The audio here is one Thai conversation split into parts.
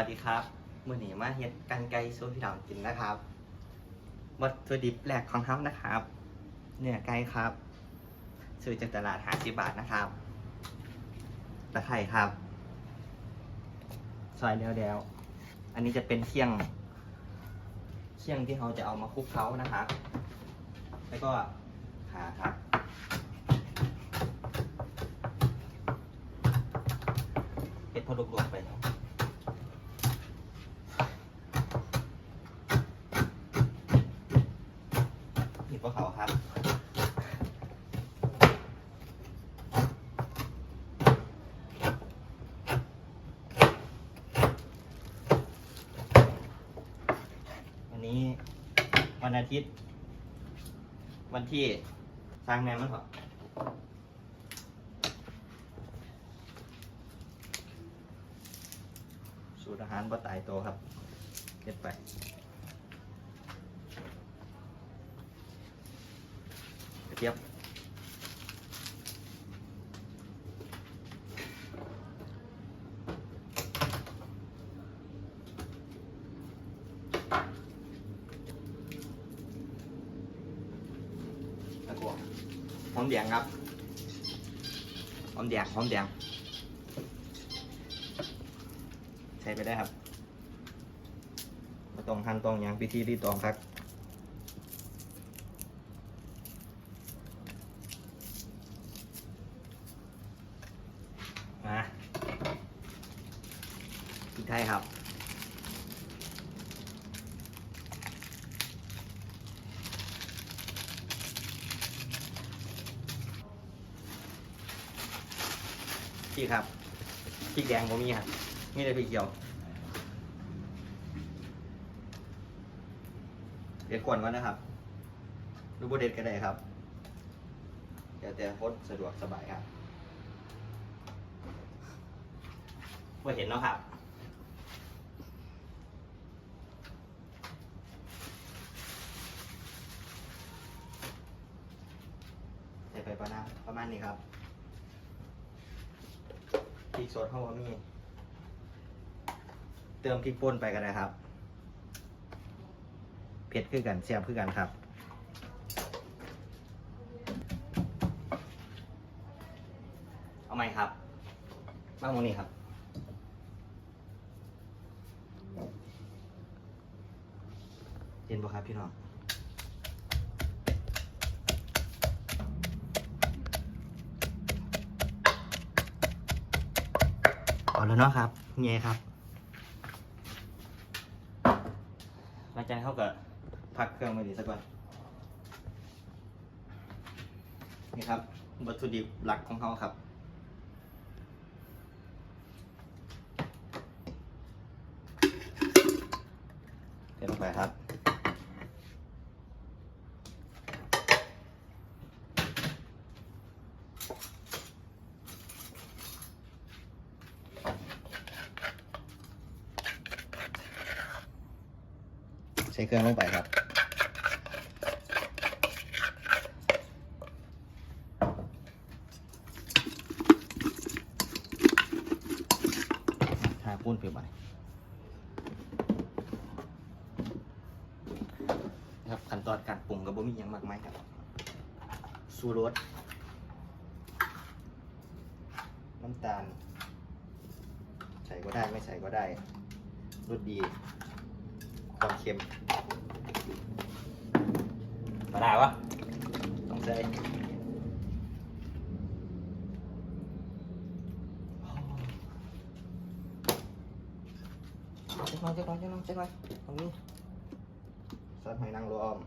วัสดีครับมื่อนี้มาเฮ็ดกันไก่สู้พี่น้องกินนะครับ วัตถุดิบแรกของเขานะครับ เนื้อไก่ครับซื้อจากตลาดหาสิบาทนะครับตะไคร่ครับ ซอยเดียวๆอันนี้จะเป็นเคี่ยง เคี่ยงที่เราจะเอามาคลุกเคล้านะครับ แล้วก็ขาครับเห็ดพอลวกๆไปเห็ดพวกเขาครับ วันนี้ วันอาทิตย์ วันที่สร้างแนวมันเหรอสูตรอาหารก็ตายโตครับเก็บไปเทียบแล้วก็หอมแดงครับหอม แดงหอมแดง ใช้ไปได้ครับไม่ต้องหั่นต้องอยังพิธีรีตองครับ มาพริกไทยครับ พี่ครับพริกแด งผมมีครับมีแต่พริกเขียวเด็ดกวนก่อนนะครับรูปโบเด็ดก็ได้ครับเดี๋ยวแต่โคตรสะดวกสบายครับว่าเห็นแล้วครับใส่ไปประมาณประมาณนี้ครับ พริกสดเข้ามามี เติมพริกป่นไปกันนะครับ เผ็ดคือกันเสียบคือกันครับ เอาไหมครับบ้างตรงนี้ครับเย็นปะครับพี่น้อง เนาะครับเงี้ยครับหลังจากนั้นเขาก็พักเครื่องไว้ดีสักก่อนนี่ครับ วัตถุดิบหลักของเขาครับเทลงไปครับื่องลงไปครับ ทาปุ้นเปรียบไปครับขั้นตอนการปรุงกับบ่มีหยังมากมายครับสูรสน้ำตาล ใส่ก็ได้ไม่ใส่ก็ได้รสดี ความเค็ม มาได้วะต้องใส่เจ๊กน้อยเจ๊กน้อยเจ๊กน้อยเจ๊กน้อยตรงนี้ซอสหอยนางรม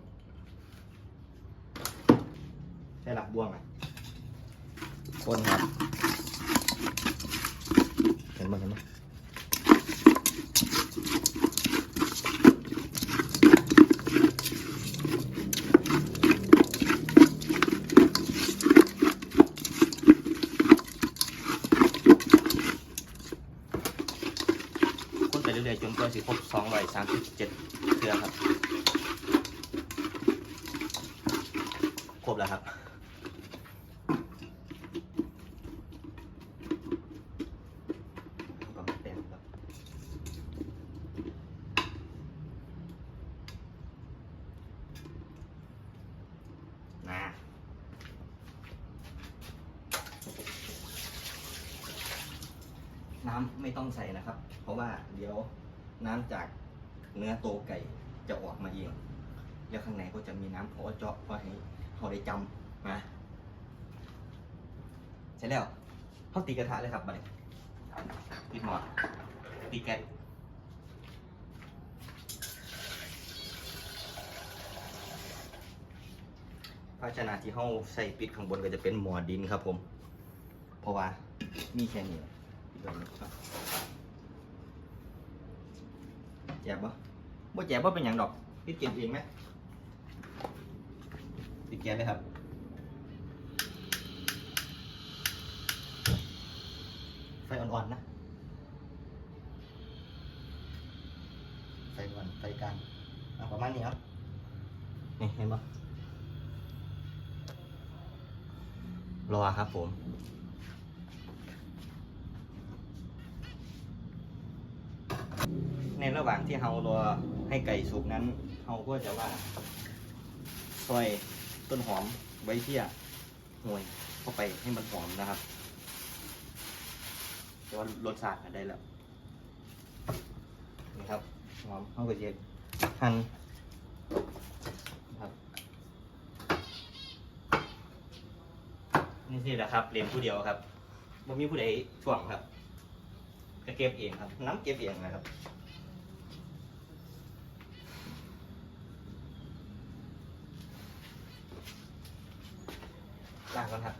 ใช่หลักบ่วงไหมคนครับ เห็นมั้ยเห็นมั้ย คนไปเรื่อยๆจนกว่าสิครบ 237เครือครับ ครบแล้วครับ ก็แป้งครับ น้ำไม่ต้องใส่นะครับ เพราะว่าเดี๋ยวน้ำจากเนื้อ โตไก่จะออกมาเอง แล้วข้างในก็จะมีน้ำพอเจาะพอให้เขาได้จำนะใช่แล้วเขาตีกระทะเลยครับบัดนี้ปิดหม้อตีแก๊สภาชนะที่เขาใส่ปิดข้างบนก็จะเป็นหม้อดินครับผม เพราะว่ามีแค่นี้ปิดไว้นี่ครับแจบปะ บ่แจบว่าเป็นอย่างดอกปิดเก็บเองไหมปิดแก๊สเลยครับไฟอ่อนๆนะไฟอ่อนไฟกลางเอาประมาณนี้ครับนี่เห็นปะรอครับผมในระหว่างที่เรารอ ให้ไก่สุกนั้นเราก็จะว่าซอยต้นหอมไว้เที่ยห่วยเข้าไปให้มันหอมนะครับแต่ว่ารสชาติได้แล้วนี่ครับหอมเข้ากับเย็นหั่นครับนี่สิแหละครับเรียนผู้เดียวครับบ่มีผู้ใดช่วงครับก็เก็บเองครับน้ำเก็บเองนะครับ ล้างก่อนครับ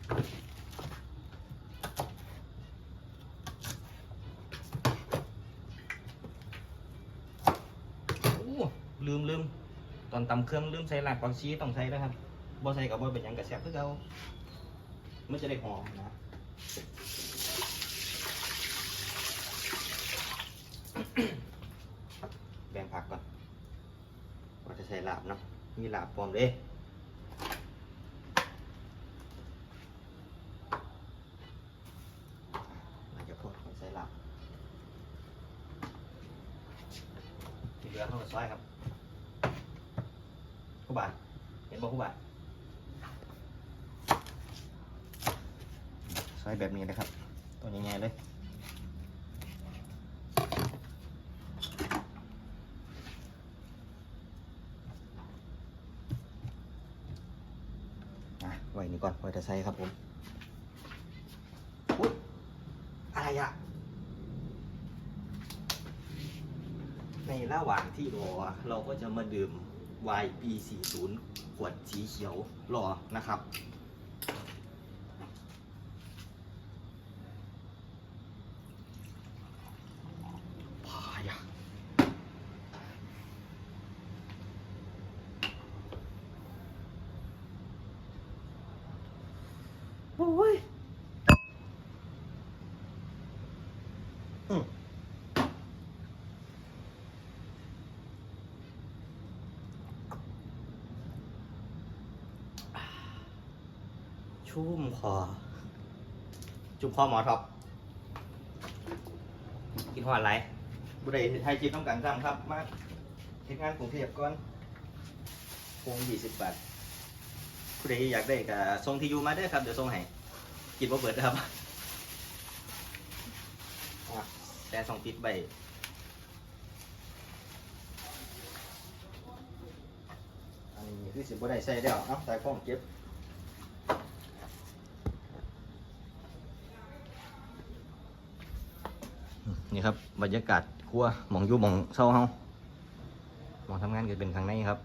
โอ้ ลืมลืมตอนตำเครื่องลืมใส่หลักผักชีต้องใส่นะครับบ่ใส่กับบ่เป็นยังกับแซ่บคือเก่ามันจะได้หอมนะแบ่งผักก่อนว่าจะใส่ลาบเนาะมีลาบพร้อมเด้เราจะพดใส่ลาบที่เหลือเขาก็ซอยครับ ผู้บาเห็นบ่ผู้บ่าวซอยแบบนี้นะครับ ตัวใหญ่ๆเลยอะไว้นี่ก่อนไว้จะใส่ครับผมอุ๊ยอะไรอะในระหว่างที่รอเราก็จะมาดื่ม YP40 ขวดสีเขียวรอนะครับพายะโอ้ย ชุ่มคอ จุ่มคอหมอท็อปกินหอดไรบุได้ไทยจิตต้องการซ้ำครับ มาเฮ็ดงานกรุงเทพก่อนคงยี่สิบบาทผู้ใดอยากได้ก็ส่งที่อยู่มาได้ครับ เดี๋ยวส่งให้ กินบ่เบิดครับ แต่ส่งติดใบอันนี้คือสิบ่ได้ใส่แล้วเอ้าใส่กล้องเก็บ นี่ครับบรรยากาศครัวมองยู่มองเศร้าเฮามองทำงานก็เป็นข้างในครับ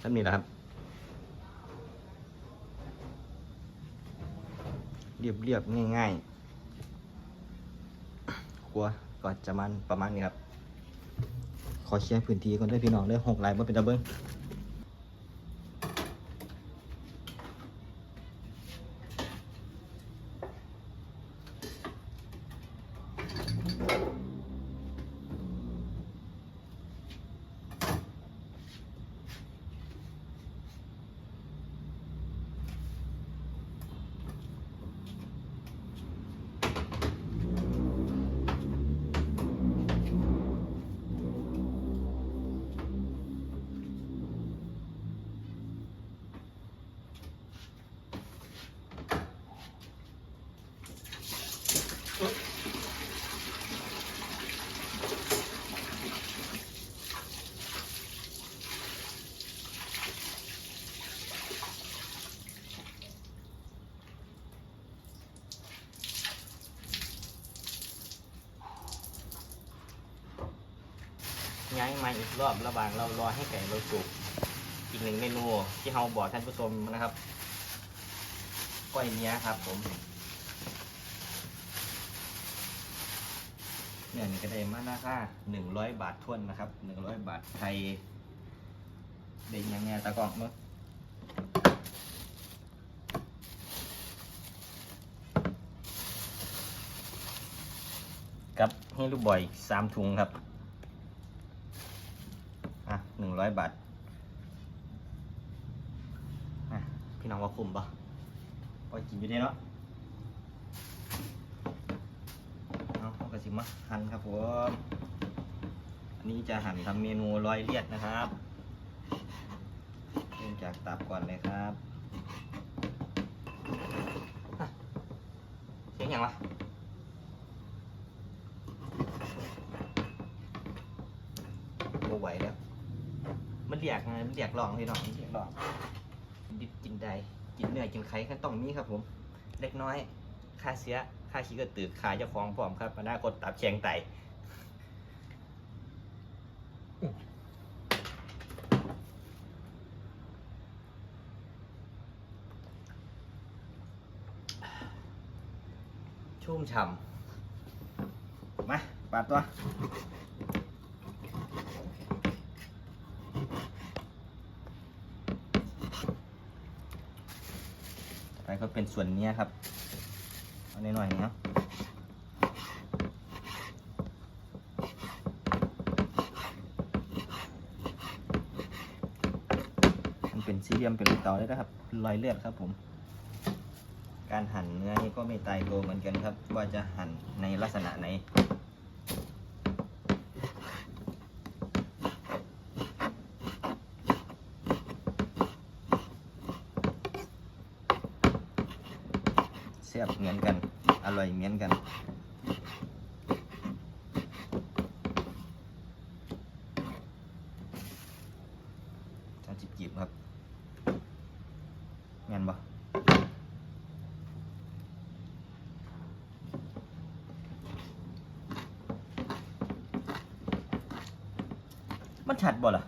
ชั้นนี้แหละครับ เรียบเรียบง่ายง่ายๆครัวก็จะมันประมาณนี้ครับ ขอเคลียร์พื้นที่ก่อนด้วยพี่น้องเลยหกลายมาเป็นตะเบิ้ง ย้ายมาอีกรอบระหว่างเรารอให้ไก่เราสุกอีกหนึ่งเมนูที่เราบอกท่านผู้ชมนะครับก้อยเนี้ยครับ ผมเนี่ยนี่ก็ได้มาราคาหนึ่งร้อยบาททวนนะครับหนึ่งร้อยบาทไทยเด่นยังไงตะกล้องเนาะกับให้ลูกบ่อยสามถุงครับ หนึ่งร้อยบาทพี่น้องว่าคุ้มปะพอกินอยู่ได้เนาะเอาเอากระสิมาหั่นครับผมอันนี้จะหั่นทำเมนูร้อยเลียดนะครับเริ่มจากตับก่อนเลยครับเสียงอย่างวะบ่ไหวแล้ว มันเรียกไงมันเรียกร้องพี่น้องมันเรียกร้องดิบกินได้กินเนื้อกินไข่ก็ต้องมีครับผม เล็กน้อย ค่าเสีย ค่าขี้กระตือค่าเจ้าของพร้อมครับอนาคตตับแชงไตชุ่มฉ่ำมาปาดตัว ต่อไปก็ เป็นส่วนนี้ครับเอาหน่อยๆเนาะมันเป็นสี่เหลี่ยมเป็นลูกเต๋าได้นะครับรอยเลือดครับผม การหั่นเนื้อนี่ก็ไม่ตายตัวเหมือนกันครับ ว่าจะหั่นในลักษณะไหน แซ่บเหมือนกัน อร่อยเหมือนกัน จะจิบจิบๆครับเงานบ่มันชัดบ่ล่ะ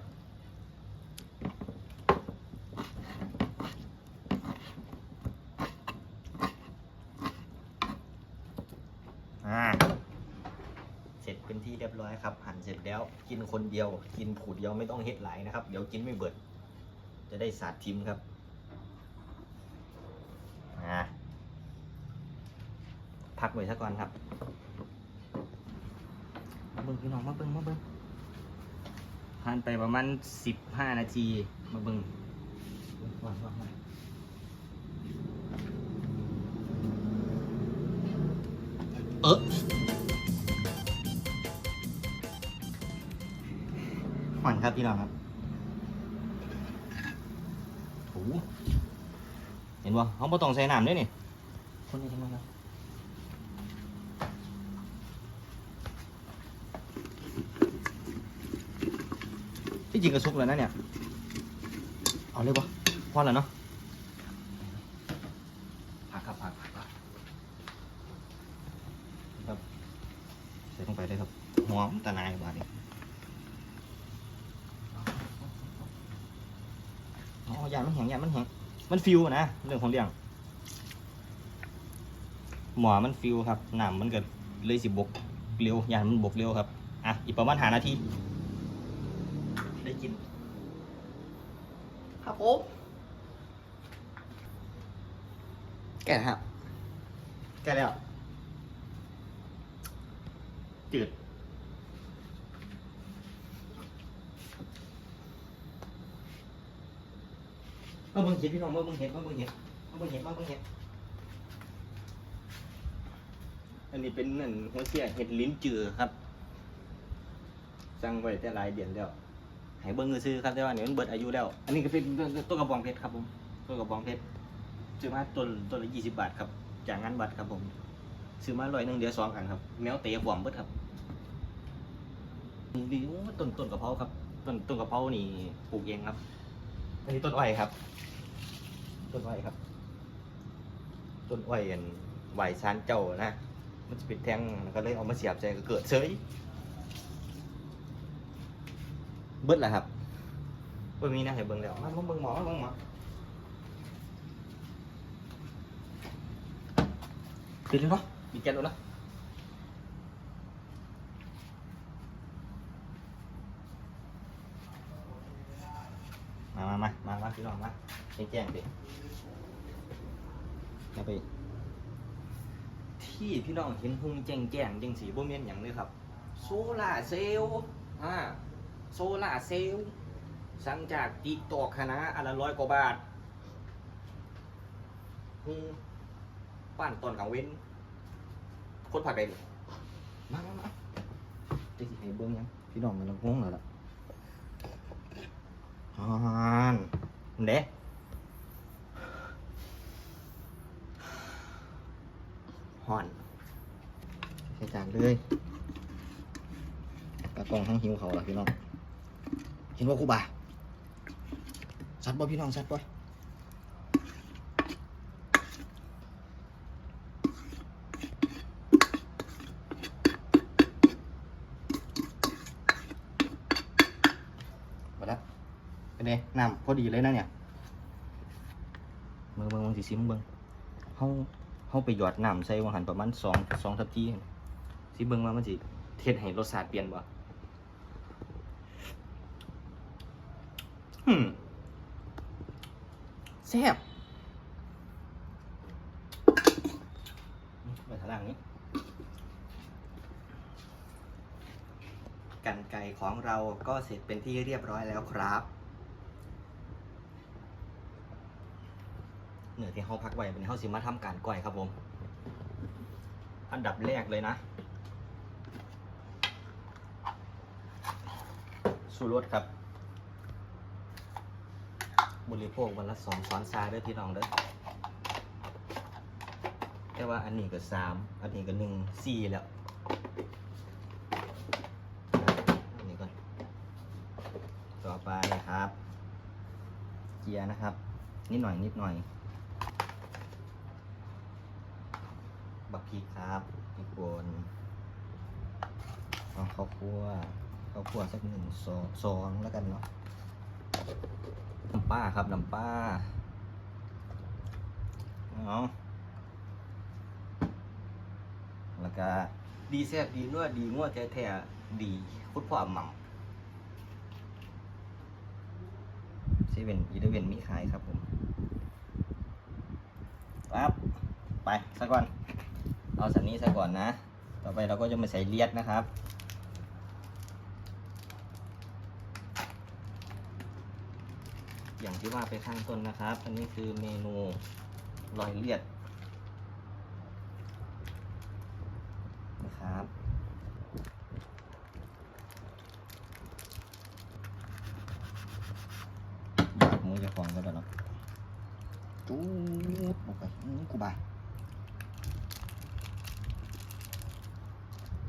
อ่า เสร็จเป็นที่เรียบร้อยครับ หั่นเสร็จแล้ว กินคนเดียว กินผูดเดียวไม่ต้องเฮ็ดหลายนะครับ เดี๋ยวกินไม่เบิด จะได้สาดทิมครับอ่าพักไว้ซะก่อนครับมาเบิ้งพี่น้องมาเบิ้งมาเบิ้งผ่านไปประมาณสิบห้านาทีมาเบิ้ง หอนครับพี่น้องครับโอ้เห็นบ่เขาบ่ต้องใส่น้ำด้วยนี่คนนี้ทำไมครับที่จริงก็สุกแล้วนะเนี่ย เอาเลยปะพอแล้วเนาะผักครับผักผักผักครับ ใส่ลงไปเลยครับหอมตะนายบาดนี้อ๋อยามันแห้งยามันแห้ง มันฟิวอะนะเรื่องของเรื่องหมอมันฟิวครับน้ำมันเกิดเลยสิบกเร็วยามันบกเร็วครับอะอีกประมาณหานาทีได้กิน ครับผมแก่ครับแก่แล้วจืด มาเบิ่งเห็ดพี่น้องมาเบิ่งเห็ดมาเบิ่งเห็ดมาเบิ่งเห็ดมาเบิ่งเห็ดอันนี้เป็นนั่นหัวเสียเห็ดลิ้นจือครับ สั่งไว้แต่หลายเดือนแล้วให้เบิ้งซื้อครับแต่ว่าเนี่ยมันเบิดอายุแล้ว อันนี้ก็เป็นต้นกระบองเพชรครับผมต้นกระบองเพชรซื้อมาต้นต้นละยี่สิบบาทครับ จากงานบัตรครับผมซื้อมาร้อยหนึ่งเดียวสองอันครับแมวเตะหวมเบิดครับนี่โอ้ต้นต้นกระเพราครับต้นต้นกระเพรานี่ปลูกเองครับ อันนี้ต้นอ้อยครับ ต้นอ้อยครับ ต้นอ้อยอันไหวซานเจ้านะ มันจะเป็นแทงแล้วก็เลยเอามาเสียบใจก็เกิดเฉยเบิดแหละครับเบิ่งมีนะให้เบิ่งแล้วมาเบิ่งเบิ่งหมอมาเบิ่งหมอปิดเลยเนาะปิดแก๊สแล้วเนาะ มามามามามาพี่น้องมาแจ้งแจ้งดิอย่าไป ที่พี่น้องเห็นหุ่งแจ้งแจ้งจังสีบ่แม่นหยังเลยครับ โซล่าเซลล์อ่าโซล่าเซลล์สั่งจากติ๊กตอกคณะอันละร้อยกว่าบาทหุ่งป้นตอนกลางเว้นโคตรผักเลยมามามาจะสิให้เบิ่งยังพี่น้องมันละงงแล้วล่ะานเด้ฮอนใส่จานเลยตากล้องทั้งหิวเขาละพี่น้องเห็นว่าคูบาชัดบ่พี่น้องชัดบ่มาแล้วเป็ นไงน้ำพอดีเลยนะเนี่ยเบิ่งเบิ่งเบิ่งสิซิมเบิ่งเฮาเฮาไปหยอดน้ำใส่วังหันประมาณสองสองทัพพีสิเบิ่งว่ามันสิเฮ็ดให้รสชาติเปลี่ยนบ่อืมแซ่บไปทางล่างนี้ กันไก่ของเราก็เสร็จเป็นที่เรียบร้อยแล้วครับ เหนือที่เขาพักไว้เป็นเขาสิมาทำการก่อยครับผม อันดับแรกเลยนะสูรสครับบริโภควันละสองช้อนชาเด้อพี่น้องเด้อแต่ว่าอันนี้ก็สามอันนี้ก็หนึ่งสี่แล้วอันนี้ก่อนต่อไปครับ เกียร์นะครับ นิดหน่อยนิดหน่อย บักพริกครับพริกป่นเอาข้าวคั่วข้าวคั่วสักหนึ่งซองซองแล้วกันเนาะน้ำป้าครับน้ำป้าเอาแล้วก็ดีแซ่บดีนัวดีงัวแท้แท้ๆดีคุดพ่อหม่ำเซเว่นอีเดเวนมีขายครับผมปั๊บไปซะก่อน เอาสันนี้ซะก่อนนะ ต่อไปเราก็จะมาใส่เลียดนะครับอย่างที่ว่าไปข้างต้นนะครับ อันนี้คือเมนูรอยเลียดนะครับ บาดมือเจะฟองก็ได้เนาะจูดลงไปอื้อกูบา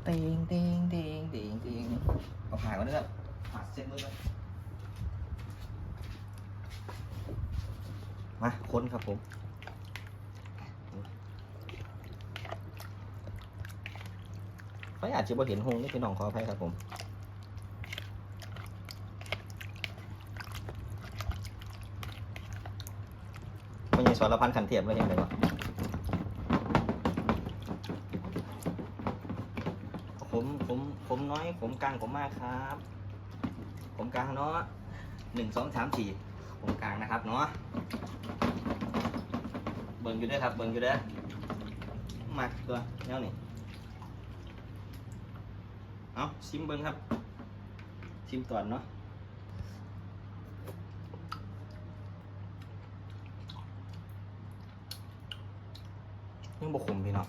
เตงเตงเตงเตงเตงเอาผ่าก่อนนะครับผ่าเส้นมือก่อน มาค้นครับผม ไม่าจะบ่เห็นหงนี่พี่น้องขออภัยครับผมไม่ใช่สารพันขันเทียบไม่ใช่เลยวะผมผมผมน้อยผมกลางผมมากครับ ผมกลางเนาะหนึ่งสองสามสี่ผมกลางนะครับเนาะเบิ่งอยู่ด้อครับเบิ่งอยู่ด้อมักตัวแนวนี่ เอาชิมเบิ่งครับ ชิมก่อนเนาะยังบกขมพี่เนาะ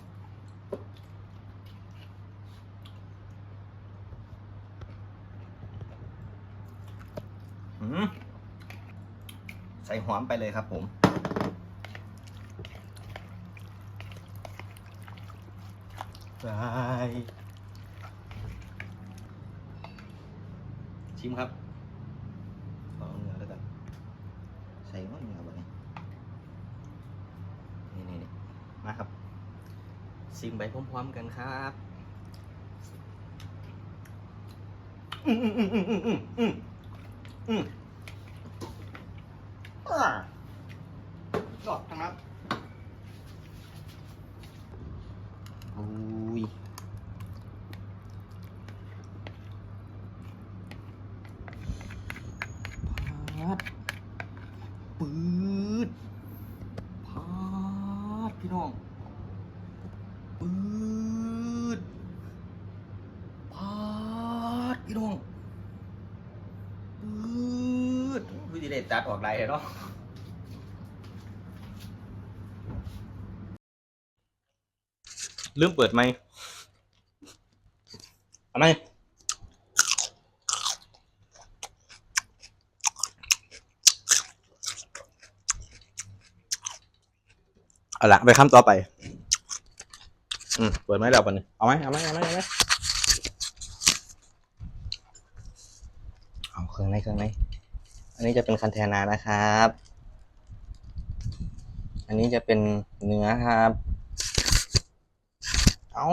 อืมใส่หอมไปเลยครับผมไป ชิมครับ ขอเอาเนื้อแล้วกัน ใส่ว่าเนื้อแบบนี้นี่นี่นี่มาครับ ชิมไปพร้อมๆกันครับอืมอืมอืมอืมอืมอืม อืมอ่าดอกทั้งนั้นโอ้ยพาดปืดพาดพี่น้อง ปืดพาดพี่น้อง ปืดัดออกไรเนาะลืมเปิดไหมเอาไหมเอาละไปคำต่อไป อืม เปิดไหมเราปะเนี่ยเอาไหมเอาไหมเอาไหมเอาไหมเอาเครื่องในเครื่องใน นนี้จะเป็นคันเทนานะครับ อันนี้จะเป็นเนื้อครับ เอา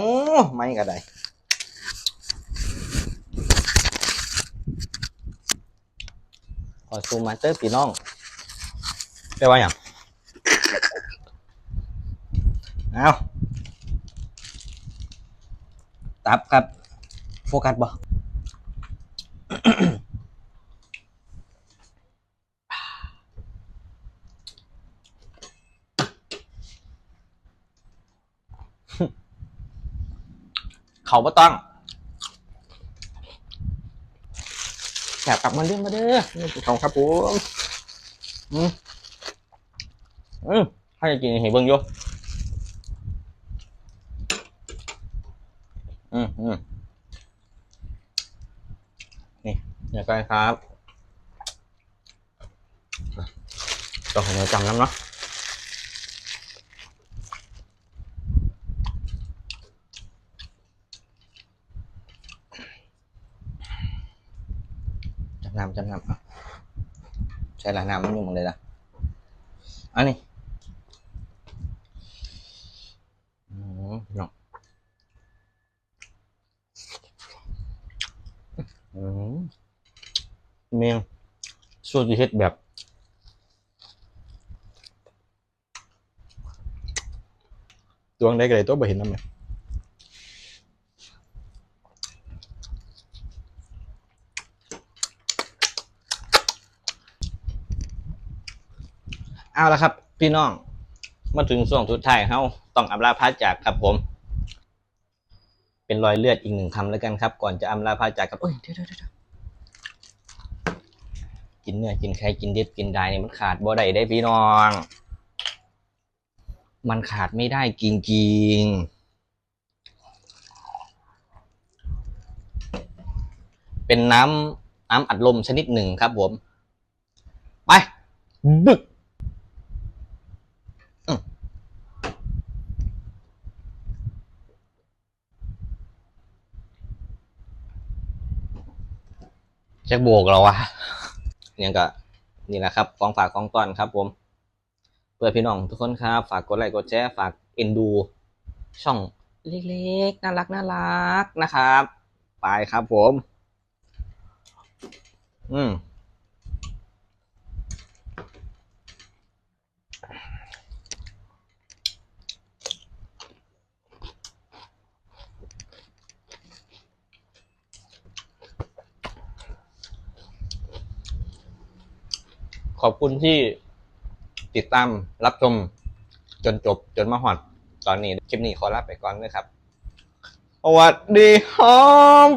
ไม่ก็ได้ขอซูมมาเตอร์ปีน้องแปลว่าอย่างเอาตับครับ โฟกัสบ่ เขาบ่ต้องแสบกลับมาเรื่องมาเด้อนี่คือเขาครับผมอืมอืมให้กินเห็นเบิ่งอยู่อืมอืมนี่อยากไปครับต้องให้เราจำน้ำเนาะ จำนำจำนำอะ ใช่ละน้ำมันอยู่หมดเลยละอันนี้อืมพี่น้องอืมเมียงสูตรที่เฮ็ดแบบ ตัวงได้ก็เลยตัวบ่เห็นน้ำเลย เอาละครับ พี่น้อง มาถึงช่วงสุดท้ายเฮาต้องอำลาพาจากครับผม เป็นรอยเลือดอีกหนึ่งคำแล้วกันครับ ก่อนจะอำลาพาจากกับโอ้ยเดี๋ยวเดี๋ยวเดี๋ยวกินเนื้อกินไข่กินเด็ดกินได้นี่มันขาดบ่ได้ได้พี่น้อง มันขาดไม่ได้จริงๆเป็นน้ำน้ำอัดลมชนิดหนึ่งครับผม ไป บึก จ็คโบกเราวะเนี่ยก็นี่แหละครับกองฝากกองต้อนครับ ผมเพื่อพี่น้องทุกคนครับ ฝากกดไลค์กดแชร์ฝากเอ็นดู ช่องเล็กๆน่ารักน่ารักนะครับ ไปครับผม อืม ขอบคุณที่ติดตามรับชมจนจบจนมาหอดตอนนี้คลิปนี้ขอลาไปก่อนนะครับสวัสดีครับ